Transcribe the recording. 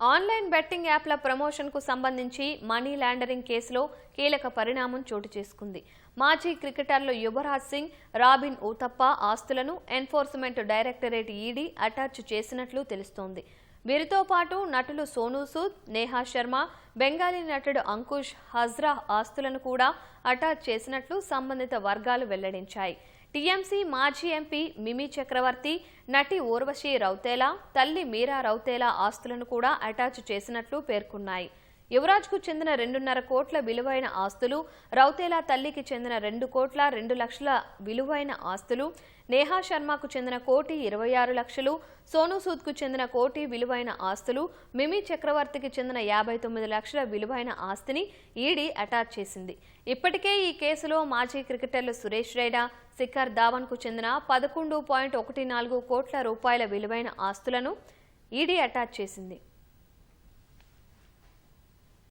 Online betting యాప్ల ప్రమోషన్కు సంబంధించి money laundering కేసులో కీలక పరిణామం చోటు చేసుకుంది. మాజీ క్రికెటర్లు యువరాజ్ సింగ్ రాబిన్ ఊతప్ప ఆస్తులను ఎన్ఫోర్స్మెంట్ డైరెక్టరేట్ ఈడీ అటాచ్ చేసినట్లు తెలుస్తోంది. వీరితో పాటు నటులు సోనూ సూద్ నేహా శర్మ బెంగాలీ నటుడు అంకుష్ హజ్రా ఆస్తులను కూడా అటాచ్ చేసినట్లు సంబంధిత వర్గాలు వెల్లడించాయి. టీఎంసీ మాజీ ఎంపీ మిమి చక్రవర్తి నటి ఊర్వశి రౌతేలా తల్లి మీరా రౌతేలా ఆస్తులను కూడా అటాచ్ చేసినట్లు పేర్కొన్నాయి. యువరాజ్కు చెందిన రెండున్నర కోట్ల విలువైన ఆస్తులు రౌతేలా తల్లికి చెందిన రెండు కోట్ల రెండు లక్షల విలువైన ఆస్తులు నేహా శర్మకు చెందిన కోటి ఇరవై ఆరు లక్షలు సోనూ సూద్కు చెందిన కోటి విలువైన ఆస్తులు మిమి చక్రవర్తికి చెందిన యాభై తొమ్మిది లక్షల విలువైన ఆస్తిని ఈడీ అటాచ్ చేసింది. ఇప్పటికే ఈ కేసులో మాజీ క్రికెటర్లు సురేష్ రైనా శిఖర్ ధావన్కు చెందిన పదకొండు పాయింట్ ఒకటి నాలుగు కోట్ల రూపాయల విలువైన ఆస్తులను ఈడీ అటాచ్ చేసింది.